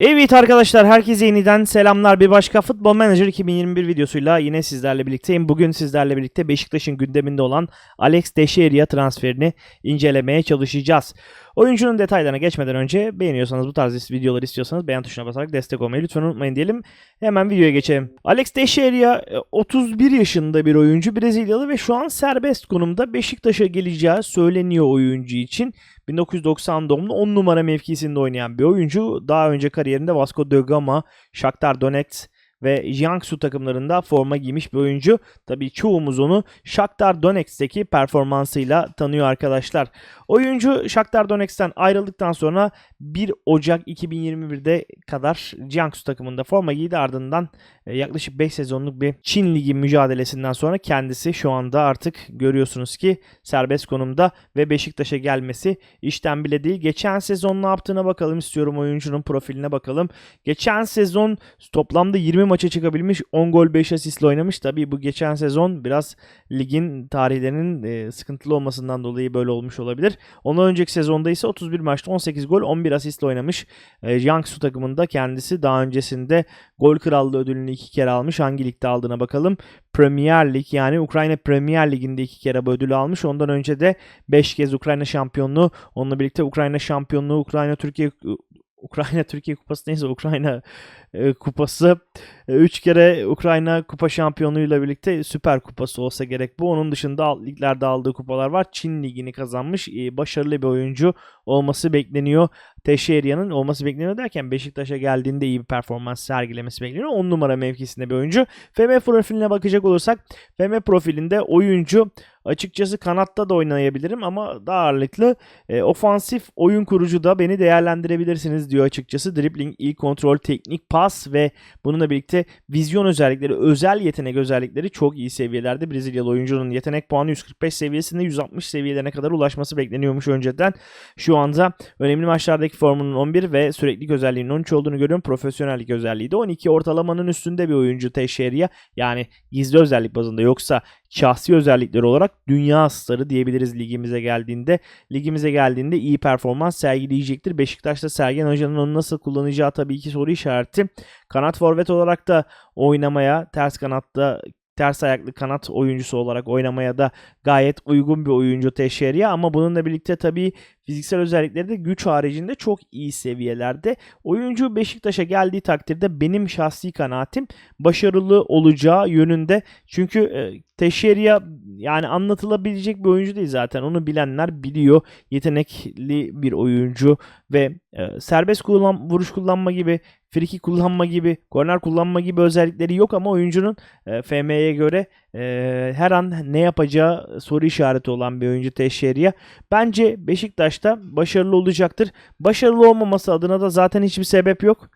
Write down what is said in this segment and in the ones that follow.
Evet arkadaşlar herkese yeniden selamlar. Bir başka Futbol Manager 2021 videosuyla yine sizlerle birlikteyim. Bugün sizlerle birlikte Beşiktaş'ın gündeminde olan Alex Teixeira transferini incelemeye çalışacağız. Oyuncunun detaylarına geçmeden önce beğeniyorsanız bu tarz videolar istiyorsanız beğen tuşuna basarak destek olmayı lütfen unutmayın diyelim. Hemen videoya geçelim. Alex Teixeira e, 31 yaşında bir oyuncu Brezilyalı ve şu an serbest konumda Beşiktaş'a geleceği söyleniyor oyuncu için. 1990 doğumlu 10 numara mevkisinde oynayan bir oyuncu. Daha önce kariyerinde Vasco da Gama, Shakhtar Donetsk ve Jiangsu takımlarında forma giymiş bir oyuncu. Tabii çoğumuz onu Shakhtar Donetsk'teki performansıyla tanıyor arkadaşlar. Oyuncu Shakhtar Donetsk'ten ayrıldıktan sonra 1 Ocak 2021'de kadar Jiangsu takımında forma giydi. Ardından e, yaklaşık 5 sezonluk bir Çin Ligi mücadelesinden sonra kendisi şu anda artık görüyorsunuz ki serbest konumda ve Beşiktaş'a gelmesi işten bile değil. Geçen sezon ne yaptığına bakalım istiyorum oyuncunun profiline bakalım. Geçen sezon toplamda 20 maça çıkabilmiş 10 gol 5 asistle oynamış. Tabii bu geçen sezon biraz ligin tarihlerinin e, sıkıntılı olmasından dolayı böyle olmuş olabilir. Ondan önceki sezonda ise 31 maçta 18 gol 11 asistle oynamış. E, Jiangsu takımında kendisi daha öncesinde gol krallığı ödülünü iki kere almış. Hangi ligde aldığına bakalım. Premier Lig yani Ukrayna Premier Ligi'nde iki kere bu ödülü almış. Ondan önce de 5 kez Ukrayna şampiyonluğu. Onunla birlikte Ukrayna şampiyonluğu, Ukrayna Türkiye Ukrayna Türkiye Kupası neyse Ukrayna e, kupası 3 kere Ukrayna kupa şampiyonluğuyla birlikte Süper Kupası olsa gerek bu. Onun dışında alt liglerde aldığı kupalar var. Çin ligini kazanmış. E, başarılı bir oyuncu olması bekleniyor. Teixeira'nın olması bekleniyor derken Beşiktaş'a geldiğinde iyi bir performans sergilemesi bekleniyor. 10 numara mevkisinde bir oyuncu. FM profiline bakacak olursak FM profilinde oyuncu açıkçası kanatta da oynayabilirim ama daha ağırlıklı e, ofansif oyun kurucu da beni değerlendirebilirsiniz diyor açıkçası. Dribbling, iyi kontrol, teknik pas ve bununla birlikte vizyon özellikleri, özel yetenek özellikleri çok iyi seviyelerde. Brezilyalı oyuncunun yetenek puanı 145 seviyesinde 160 seviyelerine kadar ulaşması bekleniyormuş önceden. Şu anda önemli maçlardaki formunun 11 ve süreklilik özelliğinin 13 olduğunu görüyorum. Profesyonellik özelliği de 12 ortalamanın üstünde bir oyuncu Teixeira. Yani gizli özellik bazında yoksa şahsi özellikleri olarak dünya starı diyebiliriz ligimize geldiğinde. Ligimize geldiğinde iyi performans sergileyecektir. Beşiktaş'ta Sergen Hoca'nın onu nasıl kullanacağı tabii ki soru işareti. Kanat forvet olarak da oynamaya, ters kanatta ters ayaklı kanat oyuncusu olarak oynamaya da gayet uygun bir oyuncu Teixeira ama bununla birlikte tabii fiziksel özellikleri de güç haricinde çok iyi seviyelerde. Oyuncu Beşiktaş'a geldiği takdirde benim şahsi kanaatim başarılı olacağı yönünde. Çünkü e, Teixeira yani anlatılabilecek bir oyuncu değil zaten. Onu bilenler biliyor. Yetenekli bir oyuncu ve e, serbest kullan, vuruş kullanma gibi, friki kullanma gibi, korner kullanma gibi özellikleri yok ama oyuncunun e, FM'ye göre e, her an ne yapacağı soru işareti olan bir oyuncu Teixeira. Bence Beşiktaş'ta başarılı olacaktır. Başarılı olmaması adına da zaten hiçbir sebep yok.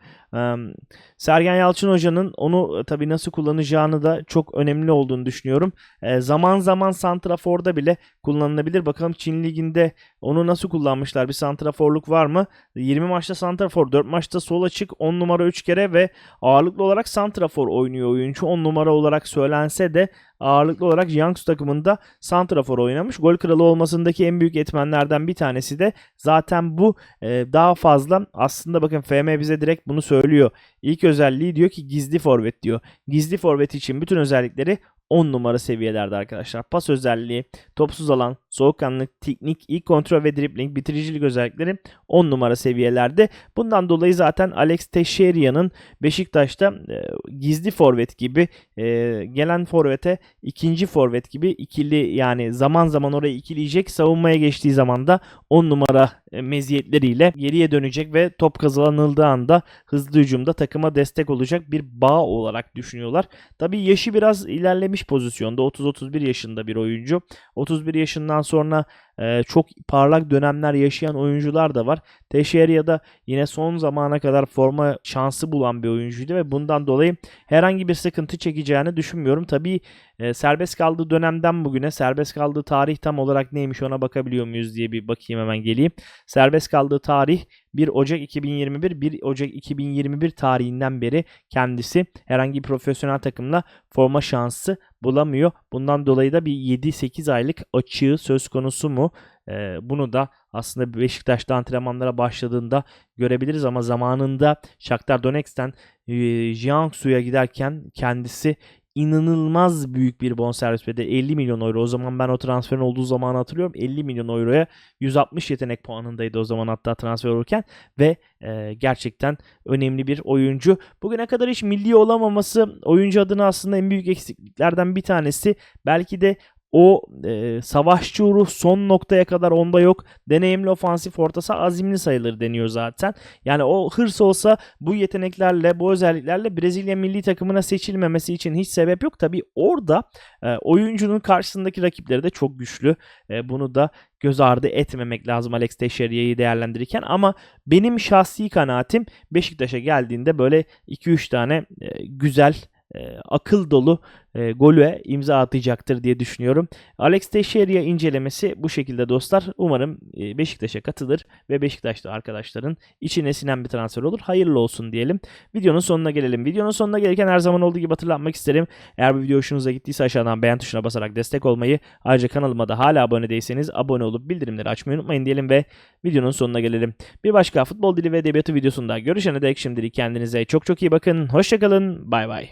Sergen Yalçın Hoca'nın onu e, tabii nasıl kullanacağını da çok önemli olduğunu düşünüyorum. Zaman zaman Santrafor'da bile kullanılabilir. Bakalım Çin Ligi'nde onu nasıl kullanmışlar? Bir Santraforluk var mı? 20 maçta Santrafor, 4 maçta sol açık, 10 numara 3 kere ve ağırlıklı olarak Santrafor oynuyor oyuncu. 10 numara olarak söylense de ağırlıklı olarak Jiangsu takımında Santrafor oynamış. Gol kralı olmasındaki en büyük etmenlerden bir tanesi de zaten bu e, daha fazla aslında bakın FM bize direkt bunu söylüyor. İlk özelliği diyor ki gizli forvet diyor. Gizli forvet için bütün özellikleri 10 numara seviyelerde arkadaşlar. Pas özelliği, topsuz alan, soğukkanlılık, teknik, ilk kontrol ve dribbling, bitiricilik özellikleri 10 numara seviyelerde. Bundan dolayı zaten Alex Teixeira'nın Beşiktaş'ta e, gizli forvet gibi e, gelen forvete ikinci forvet gibi ikili yani zaman zaman orayı ikileyecek. Savunmaya geçtiği zaman da 10 numara meziyetleriyle geriye dönecek ve top kazanıldığı anda hızlı hücumda takıma destek olacak bir bağ olarak düşünüyorlar. Tabii yaşı biraz ilerlemiş pozisyonda. 30-31 yaşında bir oyuncu. 31 yaşından sonra e, çok parlak dönemler yaşayan oyuncular da var. Teixeira da yine son zamana kadar forma şansı bulan bir oyuncuydu ve bundan dolayı herhangi bir sıkıntı çekeceğini düşünmüyorum. Tabii e, serbest kaldığı dönemden bugüne serbest kaldığı tarih tam olarak neymiş ona bakabiliyor muyuz diye bir bakayım hemen geleyim. Serbest kaldığı tarih 1 Ocak 2021 1 Ocak 2021 tarihinden beri kendisi herhangi bir profesyonel takımla forma şansı bulamıyor. Bundan dolayı da bir 7-8 aylık açığı söz konusu mu? e, bunu da aslında Beşiktaş'ta antrenmanlara başladığında görebiliriz ama zamanında Shakhtar Donetsk'ten e, Jiangsu'ya giderken kendisi inanılmaz büyük bir bonservis bedeli 50 milyon euro. O zaman ben o transferin olduğu zamanı hatırlıyorum. 50 milyon euroya 160 yetenek puanındaydı o zaman hatta transfer olurken ve e, gerçekten önemli bir oyuncu. Bugüne kadar hiç milli olamaması oyuncu adına aslında en büyük eksikliklerden bir tanesi. Belki de o e, savaşçı ruh son noktaya kadar onda yok. Deneyimli ofansif ortası azimli sayılır deniyor zaten. Yani o hırs olsa bu yeteneklerle, bu özelliklerle Brezilya milli takımına seçilmemesi için hiç sebep yok. Tabi orada e, oyuncunun karşısındaki rakipleri de çok güçlü. E, bunu da göz ardı etmemek lazım Alex Teixeira'yı değerlendirirken ama benim şahsi kanaatim Beşiktaş'a geldiğinde böyle 2-3 tane e, güzel e, akıl dolu e, golü imza atacaktır diye düşünüyorum. Alex Teixeira incelemesi bu şekilde dostlar. Umarım e, Beşiktaş'a katılır ve Beşiktaş'ta arkadaşların içine sinen bir transfer olur. Hayırlı olsun diyelim. Videonun sonuna gelelim. Videonun sonuna gelirken her zaman olduğu gibi hatırlatmak isterim. Eğer bu video hoşunuza gittiyse aşağıdan beğen tuşuna basarak destek olmayı, ayrıca kanalıma da hala abone değilseniz abone olup bildirimleri açmayı unutmayın diyelim ve videonun sonuna gelelim. Bir başka futbol dili ve edebiyatı videosunda görüşene dek şimdilik kendinize çok çok iyi bakın. Hoşçakalın. Bay bay.